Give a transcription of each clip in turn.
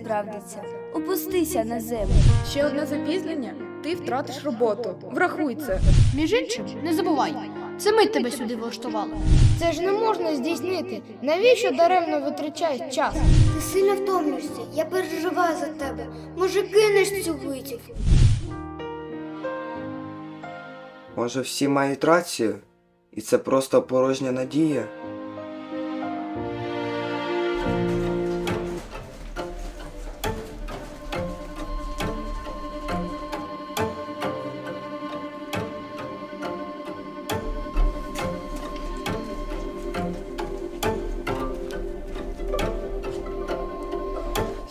Справдиться. Опустися на землю. Ще одне запізнення, ти втратиш роботу. Врахуй це. Між іншим, не забувай, це ми тебе сюди влаштували. Це ж не можна здійснити. Навіщо даремно витрачаєш час? Ти сильно втомлюєшся, я переживаю за тебе. Може, кинеш цю витівку? Може, всі мають рацію? І це просто порожня надія?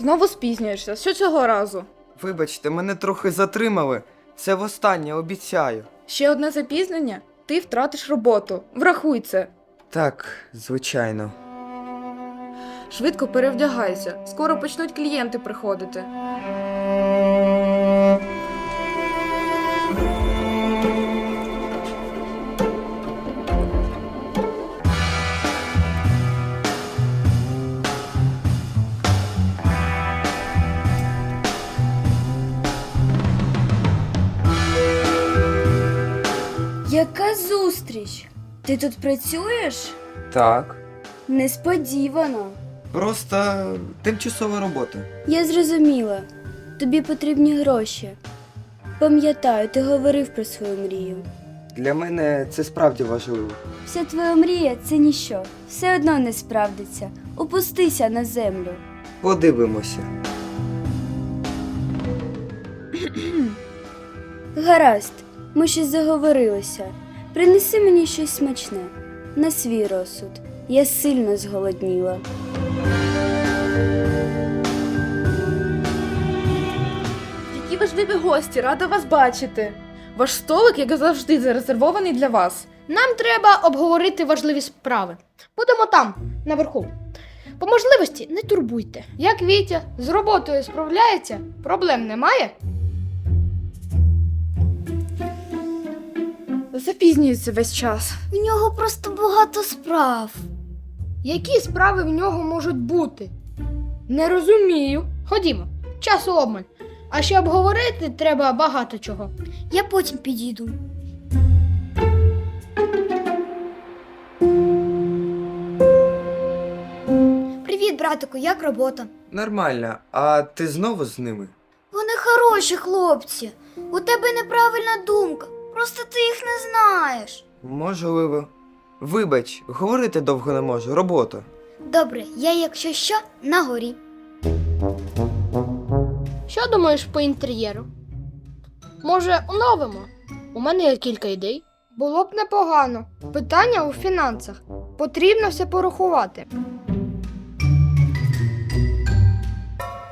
Знову спізнюєшся. Що цього разу? Вибачте, мене трохи затримали. Це востаннє, обіцяю. Ще одне запізнення, ти втратиш роботу. Врахуй це. Так, звичайно. Швидко перевдягайся. Скоро почнуть клієнти приходити. Яка зустріч? Ти тут працюєш? Так. Несподівано. Просто тимчасова робота. Я зрозуміла. Тобі потрібні гроші. Пам'ятаю, ти говорив про свою мрію. Для мене це справді важливо. Вся твоя мрія це ніщо. Все одно не справдиться. Опустися на землю. Подивимося. Гаразд, ми щось заговорилися. Принеси мені щось смачне. На свій розсуд. Я сильно зголодніла. Які важливі гості, рада вас бачити. Ваш столик, як завжди, зарезервований для вас. Нам треба обговорити важливі справи. Будемо там, наверху. По можливості не турбуйте. Як Вітя з роботою справляється, проблем немає? Запізнюється весь час. В нього просто багато справ. Які справи в нього можуть бути? Не розумію. Ходімо, часу обмаль. А ще обговорити треба багато чого. Я потім підійду. Привіт, братику, як робота? Нормально, а ти знову з ними? Вони хороші хлопці. У тебе неправильна думка. Просто ти їх не знаєш. Можливо. Вибач, говорити довго не можу, робота. Добре, я, якщо що, на горі. Що думаєш по інтер'єру? Може, оновимо? У мене є кілька ідей. Було б непогано. Питання у фінансах. Потрібно все порахувати.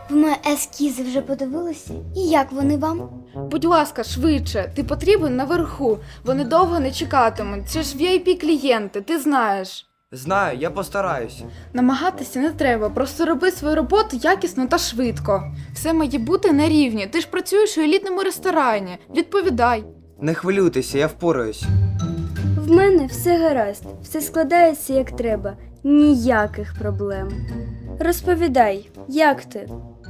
Ви мої ескізи вже подивилися? І як вони вам? Будь ласка, швидше, ти потрібен наверху. Вони довго не чекатимуть. Це ж vip клієнти, ти знаєш. Знаю, я постараюся. Намагатися не треба, просто роби свою роботу якісно та швидко. Все має бути на рівні. Ти ж працюєш у елітному ресторані. Відповідай. Не хвилюйтеся, я впораюсь. В мене все гаразд, все складається як треба. Ніяких проблем. Розповідай, як ти?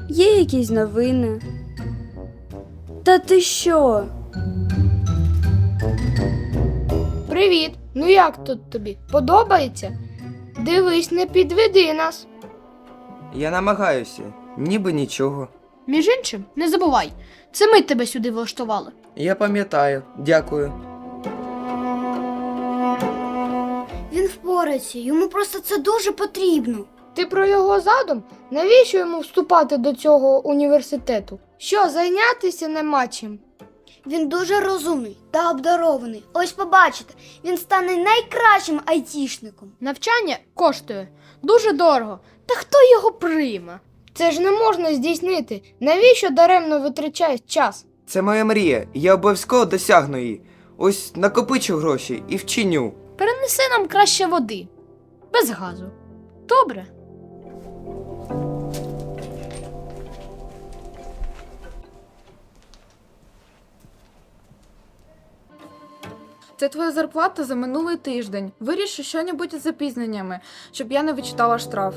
Є якісь новини? Та ти що? Привіт! Ну як тут тобі? Подобається? Дивись, не підведи нас. Я намагаюся, ніби нічого. Між іншим, не забувай, це ми тебе сюди влаштували. Я пам'ятаю, дякую. Він впорається, йому просто це дуже потрібно. Ти про його задум? Навіщо йому вступати до цього університету? Що, зайнятися нема чим? Він дуже розумний та обдарований. Ось побачите, він стане найкращим айтішником. Навчання коштує дуже дорого. Та хто його прийме? Це ж не можна здійснити. Навіщо даремно витрачаєш час? Це моя мрія, і я обов'язково досягну її. Ось накопичу гроші і вчиню. Перенеси нам краще води. Без газу. Добре. Це твоя зарплата за минулий тиждень. Виріши щось із запізненнями, щоб я не вичитала штраф.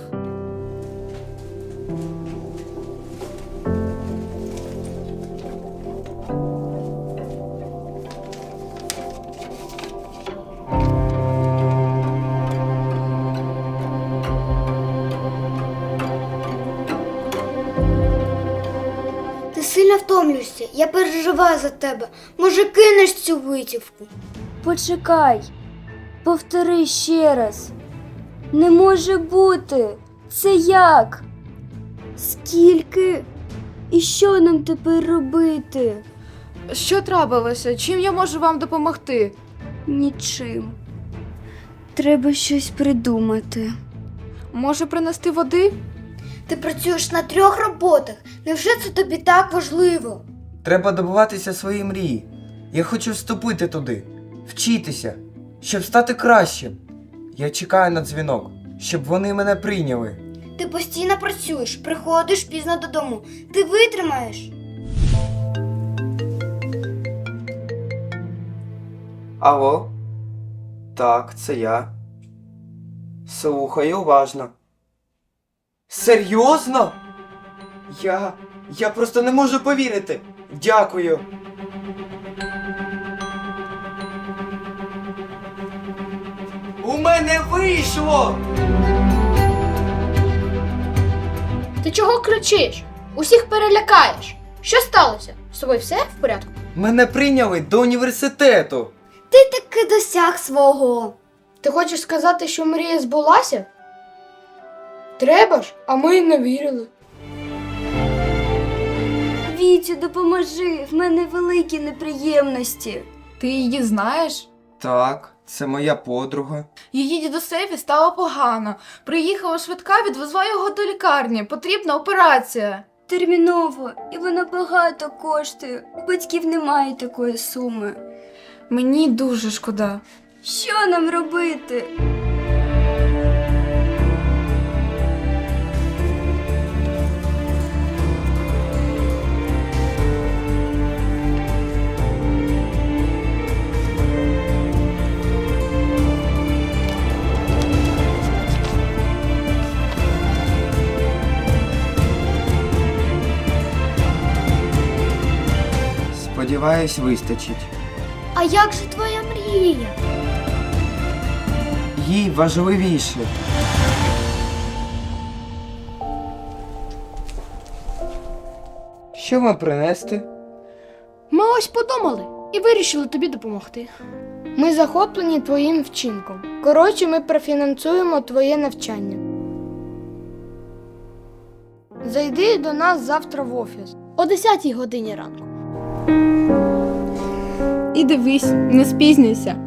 Ти сильно втомлюєшся, я переживаю за тебе. Може, кинеш цю витівку. Почекай. Повтори ще раз. Не може бути. Це як? Скільки? І що нам тепер робити? Що трапилося? Чим я можу вам допомогти? Нічим. Треба щось придумати. Може принести води? Ти працюєш на трьох роботах. Невже це тобі так важливо? Треба добиватися своєї мрії. Я хочу вступити туди, вчитися, щоб стати кращим. Я чекаю на дзвінок, щоб вони мене прийняли. Ти постійно працюєш, приходиш пізно додому. Ти витримаєш. Алло? Так, це я. Слухаю уважно. Серйозно? Я. Я просто не можу повірити. Дякую. Мене вийшло! Ти чого кричиш? Усіх перелякаєш. Що сталося? З тобою все в порядку? Мене прийняли до університету. Ти таки досяг свого. Ти хочеш сказати, що мрія збулася? Треба ж, а ми й не вірили. Вітю, допоможи, в мене великі неприємності. Ти її знаєш? Так, це моя подруга. Її дідусеві стало погано. Приїхала швидка, відвезла його до лікарні. Потрібна операція. Терміново, і вона багато коштує. У батьків немає такої суми. Мені дуже шкода. Що нам робити? Сподіваюсь, вистачить. А як же твоя мрія? Їй важливіше. Що вам принести? Ми ось подумали і вирішили тобі допомогти. Ми захоплені твоїм вчинком. Коротше, ми профінансуємо твоє навчання. Зайди до нас завтра в офіс. О 10 годині ранку. І дивись, не спізнюйся.